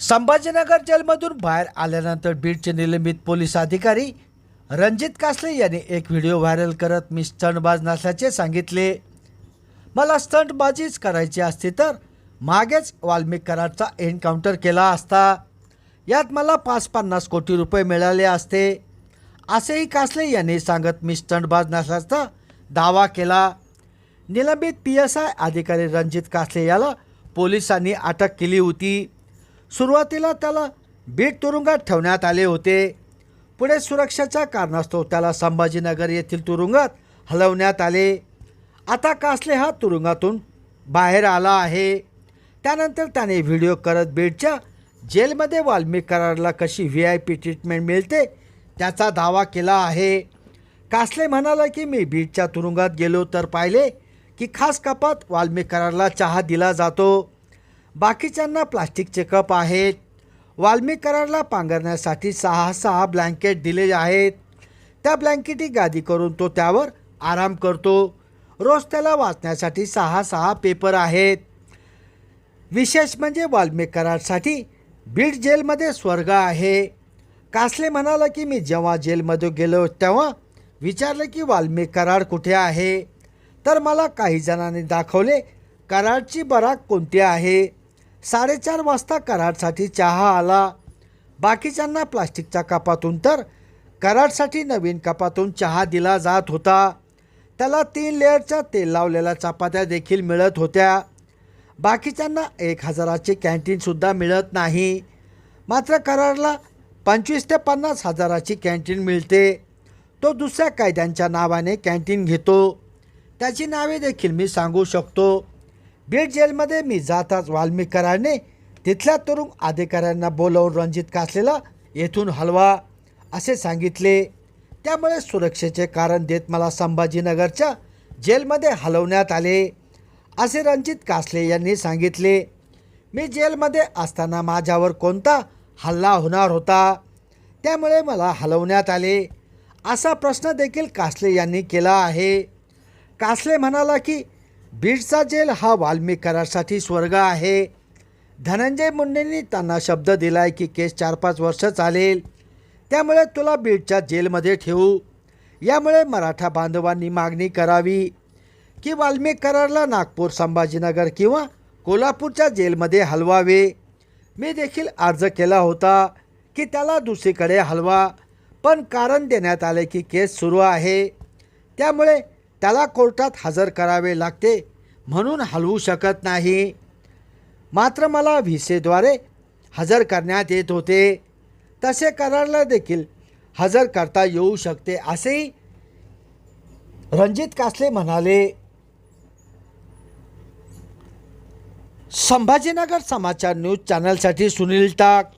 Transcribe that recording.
संभाजीनगर जेलमधून बाहेर आल्यानंतर बीडचे निलंबित पोलीस अधिकारी रणजित कासले यांनी एक व्हिडिओ व्हायरल करत मी स्टंटबाज नसल्याचे सांगितले. मला स्टंटबाजीच करायची असती तर मागेच वाल्मिक कराडचा एन्काउंटर केला असता. यात मला पाच पन्नास कोटी रुपये मिळाले असते. असेही कासले यांनी सांगत मी स्टंटबाज नसल्याचा दावा केला. निलंबित पी एस आय अधिकारी रणजित कासले याला पोलिसांनी अटक केली होती. सुरुवातीला त्याला बीड तुरुंगात ठेवण्यात आले होते. पुढे सुरक्षेच्या कारणास्तव त्याला संभाजीनगर येथील तुरुंगात हलवण्यात आले. आता कासले हा तुरुंगातून बाहेर आला आहे. त्यानंतर त्याने व्हिडिओ करत बीडच्या जेलमध्ये वाल्मिक कशी व्ही आय पी ट्रीटमेंट मिळते त्याचा दावा केला आहे. कासले म्हणाला की मी बीडच्या तुरुंगात गेलो तर पाहिले की खास कपात वाल्मिक चहा दिला जातो. बाकीच्यांना प्लास्टिकचे कप आहेत. वाल्मिक पांघरण्यासाठी सहा सहा ब्लँकेट दिले आहेत. त्या ब्लँकेटी गादी करून तो त्यावर आराम करतो. रोज त्याला वाचण्यासाठी सहा सहा पेपर आहेत. विशेष म्हणजे वाल्मिकरांसाठी बीड जेलमध्ये स्वर्ग आहे. कासले म्हणाला की मी जेव्हा जेलमध्ये गेलो तेव्हा विचारलं की वाल्मिक कराड कुठे आहे? तर मला काही जणांनी दाखवले कराडची बराक कोणती आहे? साडेचार वाजता कराडसाठी चहा आला. बाकीच्यांना प्लास्टिकच्या कपातून तर कराडसाठी नवीन कपातून चहा दिला जात होता. त्याला तीन लेअरच्या तेल लावलेल्या चपात्या देखील मिळत होत्या. बाकीच्यांना एक हजाराची कॅन्टीनसुद्धा मिळत नाही. मात्र कराडला पंचवीस ते पन्नास हजाराची कॅन्टीन मिळते. तो दुसऱ्या कायद्यांच्या नावाने कॅन्टीन घेतो. त्याची नावे देखील मी सांगू शकतो. बीड जेलमध्ये मी जाताच वाल्मिक तिथल्या तरुण अधिकाऱ्यांना बोलवून रणजित कासलेला येथून हलवा असे सांगितले. त्यामुळे सुरक्षेचे कारण देत मला संभाजीनगरच्या जेलमध्ये हलवण्यात आले असे रणजित कासले यांनी सांगितले. मी जेलमध्ये असताना माझ्यावर कोणता हल्ला होणार होता? त्यामुळे मला हलवण्यात आले. असा प्रश्न देखील कासले यांनी केला आहे. कासले म्हणाला की बीडचा जेल हा वाल्मिकरासाठी स्वर्ग आहे. धनंजय मुंडेंनी त्यांना शब्द दिलाय की केस चार पाच वर्ष चालेल. त्यामुळे तुला बीडच्या जेलमध्ये ठेवू. यामुळे मराठा बांधवांनी मागणी करावी. की वाल्मिक नागपूर संभाजीनगर किंवा कोल्हापूरच्या जेलमध्ये हलवावे. मी देखील अर्ज केला होता की त्याला दुसरीकडे हलवा. पण कारण देण्यात आले की केस सुरू आहे. त्यामुळे त्याला कोर्टात हजर करावे लागते म्हणून हलवू शकत नाही. मात्र मला व्हिसेद्वारे हजर करण्यात येत होते. तसे करारला देखील हजर करता येऊ शकते असेही रणजित कासले म्हणाले. संभाजीनगर समाचार न्यूज चॅनलसाठी सुनील टाक.